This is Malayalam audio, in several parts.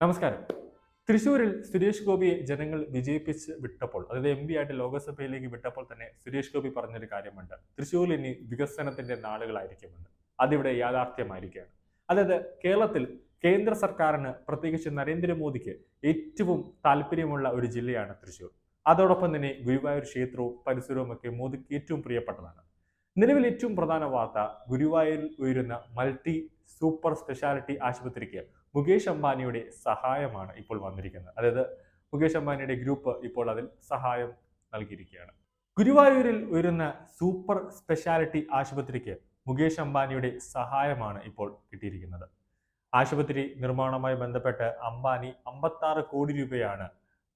നമസ്കാരം. തൃശൂരിൽ സുരേഷ് ഗോപിയെ ജനങ്ങൾ വിജയിപ്പിച്ച് വിട്ടപ്പോൾ അതായത് എം പി ആയിട്ട് ലോകസഭയിലേക്ക് വിട്ടപ്പോൾ തന്നെ സുരേഷ് ഗോപി പറഞ്ഞൊരു കാര്യമുണ്ട്. തൃശ്ശൂരിൽ ഇനി വികസനത്തിന്റെ നാളുകളായിരിക്കുമെന്ന്. അതിവിടെ യാഥാർത്ഥ്യമായിരിക്കുകയാണ്. അതായത് കേരളത്തിൽ കേന്ദ്ര സർക്കാരിന് പ്രത്യേകിച്ച് നരേന്ദ്രമോദിക്ക് ഏറ്റവും താല്പര്യമുള്ള ഒരു ജില്ലയാണ് തൃശൂർ അതോടൊപ്പം തന്നെ ഗുരുവായൂർ ക്ഷേത്രവും പരിസരവും ഒക്കെ മോദിക്ക് ഏറ്റവും പ്രിയപ്പെട്ടതാണ്. നിലവിൽ ഏറ്റവും പ്രധാന വാർത്ത ഗുരുവായൂരിൽ ഉയരുന്ന മൾട്ടി സൂപ്പർ സ്പെഷ്യാലിറ്റി ആശുപത്രിക്ക് മുകേഷ് അംബാനിയുടെ സഹായമാണ് ഇപ്പോൾ വന്നിരിക്കുന്നത്. അതായത് മുകേഷ് അംബാനിയുടെ ഗ്രൂപ്പ് ഇപ്പോൾ അതിൽ സഹായം നൽകിയിരിക്കുകയാണ്. ഗുരുവായൂരിൽ ഉയരുന്ന സൂപ്പർ സ്പെഷ്യാലിറ്റി ആശുപത്രിക്ക് മുകേഷ് അംബാനിയുടെ സഹായമാണ് ഇപ്പോൾ കിട്ടിയിരിക്കുന്നത്. ആശുപത്രി നിർമ്മാണവുമായി ബന്ധപ്പെട്ട് അംബാനി അമ്പത്താറ് കോടി രൂപയാണ്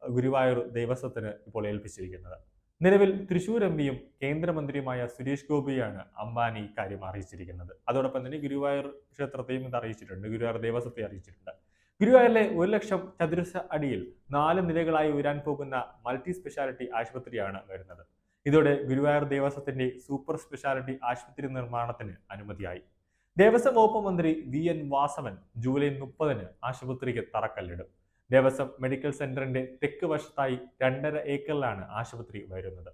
ഗുരുവായൂർ ദേവസ്വത്തിന് ഇപ്പോൾ ഏൽപ്പിച്ചിരിക്കുന്നത്. നിലവിൽ തൃശൂർ എം പിയും കേന്ദ്രമന്ത്രിയുമായ സുരേഷ് ഗോപിയാണ് അംബാനി ഇക്കാര്യം അറിയിച്ചിരിക്കുന്നത്. അതോടൊപ്പം തന്നെ ഗുരുവായൂർ ക്ഷേത്രത്തെയും ഇത് അറിയിച്ചിട്ടുണ്ട്. ഗുരുവായൂർ ദേവസ്വത്തെ അറിയിച്ചിട്ടുണ്ട്. ഗുരുവായൂരിലെ ഒരു ലക്ഷം ചതുരശ്ര അടിയിൽ നാല് നിലകളായി ഉയരാൻ പോകുന്ന മൾട്ടി സ്പെഷ്യാലിറ്റി ആശുപത്രിയാണ് വരുന്നത്. ഇതോടെ ഗുരുവായൂർ ദേവസ്വത്തിന്റെ സൂപ്പർ സ്പെഷ്യാലിറ്റി ആശുപത്രി നിർമ്മാണത്തിന് അനുമതിയായി. ദേവസ്വം വകുപ്പ് മന്ത്രി വി എൻ വാസവൻ ജൂലൈ മുപ്പതിന് ആശുപത്രിക്ക് തറക്കല്ലിടും. ദേവസ്വം മെഡിക്കൽ സെന്ററിന്റെ തെക്ക് വശത്തായി രണ്ടര ഏക്കറിലാണ് ആശുപത്രി വരുന്നത്.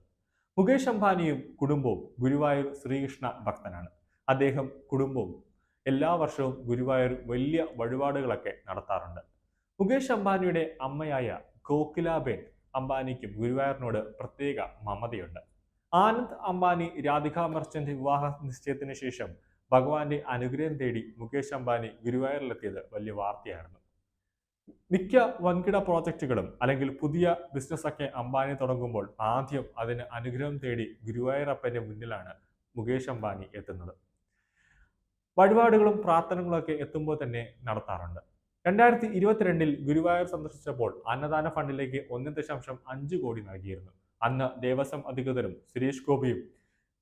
മുകേഷ് അംബാനിയും കുടുംബവും ഗുരുവായൂർ ശ്രീകൃഷ്ണ ഭക്തനാണ്. അദ്ദേഹം കുടുംബവും എല്ലാ വർഷവും ഗുരുവായൂർ വലിയ വഴിപാടുകളൊക്കെ നടത്താറുണ്ട്. മുകേഷ് അംബാനിയുടെ അമ്മയായ കോകിലാബേൻ അംബാനിക്കും ഗുരുവായൂരിനോട് പ്രത്യേക മമതയുണ്ട്. ആനന്ദ് അംബാനി രാധിക മർച്ചന്റ് വിവാഹ നിശ്ചയത്തിന് ശേഷം ഭഗവാന്റെ അനുഗ്രഹം തേടി മുകേഷ് അംബാനി ഗുരുവായൂരിലെത്തിയത് വലിയ വാർത്തയായിരുന്നു. മിക്ക വൻകിട പ്രോജക്റ്റുകളും അല്ലെങ്കിൽ പുതിയ ബിസിനസ് ഒക്കെ അംബാനി തുടങ്ങുമ്പോൾ ആദ്യം അതിന് അനുഗ്രഹം തേടി ഗുരുവായൂരപ്പന്റെ മുന്നിലാണ് മുകേഷ് അംബാനി എത്തുന്നത്. വഴിപാടുകളും പ്രാർത്ഥനകളൊക്കെ എത്തുമ്പോൾ തന്നെ നടത്താറുണ്ട്. രണ്ടായിരത്തി ഇരുപത്തിരണ്ടിൽ ഗുരുവായൂർ സന്ദർശിച്ചപ്പോൾ അന്നദാന ഫണ്ടിലേക്ക് ഒന്ന് ദശാംശം അഞ്ച് കോടി നൽകിയിരുന്നു. അന്ന് ദേവസ്വം അധികൃതരും സുരേഷ് ഗോപിയും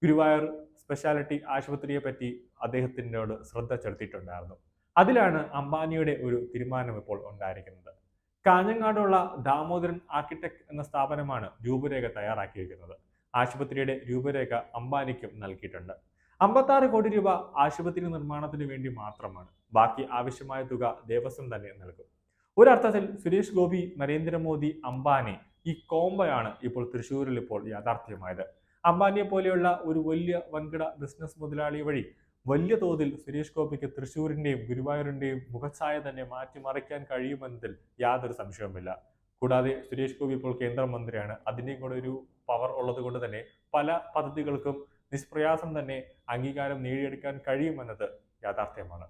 ഗുരുവായൂർ സ്പെഷ്യാലിറ്റി ആശുപത്രിയെ പറ്റി അദ്ദേഹത്തിനോട് ശ്രദ്ധ ചെലുത്തിയിട്ടുണ്ടായിരുന്നു. അതിലാണ് അംബാനിയുടെ ഒരു തീരുമാനം ഇപ്പോൾ ഉണ്ടായിരിക്കുന്നത്. കാഞ്ഞങ്ങാടുള്ള ദാമോദരൻ ആർക്കിടെക്ട് എന്ന സ്ഥാപനമാണ് രൂപരേഖ തയ്യാറാക്കിയിരിക്കുന്നത്. ആശുപത്രിയുടെ രൂപരേഖ അംബാനിക്കും നൽകിയിട്ടുണ്ട്. അമ്പത്താറ് കോടി രൂപ ആശുപത്രി നിർമ്മാണത്തിന് വേണ്ടി മാത്രമാണ്. ബാക്കി ആവശ്യമായ തുക ദേവസ്വം തന്നെ നൽകും. ഒരർത്ഥത്തിൽ സുരേഷ് ഗോപി നരേന്ദ്രമോദി അംബാനി ഈ കോംബയാണ് ഇപ്പോൾ തൃശ്ശൂരിൽ ഇപ്പോൾ യാഥാർത്ഥ്യമായത്. അംബാനിയെ പോലെയുള്ള ഒരു വലിയ വൻകിട ബിസിനസ് മുതലാളി വഴി വലിയ തോതിൽ സുരേഷ് ഗോപിക്ക് തൃശ്ശൂരിന്റെയും ഗുരുവായൂരിന്റെയും മുഖച്ഛായ തന്നെ മാറ്റിമറിക്കാൻ കഴിയുമെന്നതിൽ യാതൊരു സംശയവുമില്ല. കൂടാതെ സുരേഷ് ഗോപി ഇപ്പോൾ കേന്ദ്രമന്ത്രിയാണ്. അതിന്റെയും കൂടെ ഒരു പവർ ഉള്ളത് കൊണ്ട് തന്നെ പല പദ്ധതികൾക്കും നിഷ്പ്രയാസം തന്നെ അംഗീകാരം നേടിയെടുക്കാൻ കഴിയുമെന്നത് യാഥാർത്ഥ്യമാണ്.